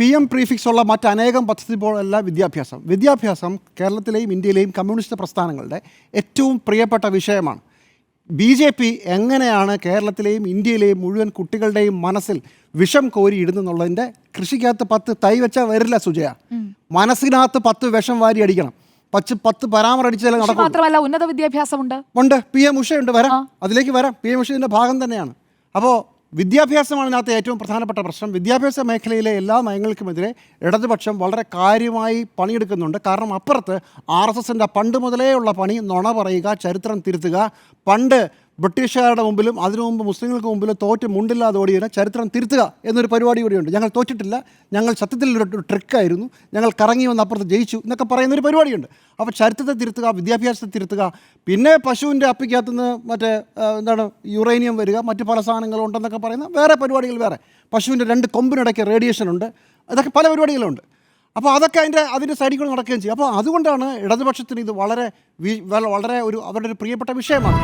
P M prefix ഉള്ള മറ്റനേകം പദ്ധതി പോലല്ല വിദ്യാഭ്യാസം. വിദ്യാഭ്യാസം കേരളത്തിലെയും ഇന്ത്യയിലെയും കമ്മ്യൂണിസ്റ്റ് പ്രസ്ഥാനങ്ങളുടെ ഏറ്റവും പ്രിയപ്പെട്ട വിഷയമാണ്. ബി ജെ പി എങ്ങനെയാണ് കേരളത്തിലെയും ഇന്ത്യയിലെയും മുഴുവൻ കുട്ടികളുടെയും മനസ്സിൽ വിഷം കോരി ഇടുന്നുള്ളതിന്റെ കൃഷിക്കകത്ത് പത്ത് തൈ വെച്ചാൽ വരില്ല സുജയ. മനസ്സിനകത്ത് പത്ത് വിഷം വാരി അടിക്കണം. പച്ച് പത്ത് പരാമറടിച്ചാലേ നടക്കും മാത്രമല്ല ഉന്നത വിദ്യാഭ്യാസമുണ്ട്. ഉണ്ട്. പി എം ഉഷയുണ്ട്. വരാം. അതിലേക്ക് വരാം. പി എം ഉഷയുടെ ഭാഗം തന്നെയാണ്. അപ്പോൾ വിദ്യാഭ്യാസമാണ് ഇതിനകത്ത് ഏറ്റവും പ്രധാനപ്പെട്ട പ്രശ്നം. വിദ്യാഭ്യാസ മേഖലയിലെ എല്ലാ നയങ്ങൾക്കുമെതിരെ ഇടതുപക്ഷം വളരെ കാര്യമായി പണിയെടുക്കുന്നുണ്ട്. കാരണം അപ്പുറത്ത് ആർ എസ് എസിന്റെ പണ്ട് മുതലേ ഉള്ള പണി നുണ പറയുക ചരിത്രം തിരുത്തുക. പണ്ട് ബ്രിട്ടീഷുകാരുടെ മുമ്പിലും അതിനു മുമ്പ് മുസ്ലിങ്ങൾക്ക് മുമ്പിലും തോറ്റ് മുണ്ടില്ലാതെ ഓടിയതിനെ ചരിത്രം തിരുത്തുക എന്നൊരു പരിപാടി കൂടിയുണ്ട്. ഞങ്ങൾ തോറ്റിട്ടില്ല. ഞങ്ങൾ സത്യത്തിൽ ഒരു ട്രിക്കായിരുന്നു ഞങ്ങൾ കറങ്ങി വന്ന് അപ്പുറത്ത് ജയിച്ചു എന്നൊക്കെ പറയുന്ന ഒരു പരിപാടിയുണ്ട്. അപ്പോൾ ചരിത്രത്തെ തിരുത്തുക വിദ്യാഭ്യാസത്തെ തിരുത്തുക പിന്നെ പശുവിന്റെ അപ്പിക്കകത്തുനിന്ന് മറ്റേ എന്താണ് യുറേനിയം വരിക മറ്റ് പല സാധനങ്ങളും ഉണ്ടെന്നൊക്കെ പറയുന്ന വേറെ പരിപാടികൾ വേറെ. പശുവിന്റെ രണ്ട് കൊമ്പിനിടയ്ക്ക് റേഡിയേഷൻ ഉണ്ട്. അതൊക്കെ പല പരിപാടികളുണ്ട്. അപ്പോൾ അതൊക്കെ അതിന്റെ അതിന്റെ സൈഡിൽ കൂടെ നടക്കുകയും ചെയ്യും. അപ്പോൾ അതുകൊണ്ടാണ് ഇടതുപക്ഷത്തിന് ഇത് വളരെ വളരെ ഒരു അവരുടെ ഒരു പ്രിയപ്പെട്ട വിഷയമാണ്.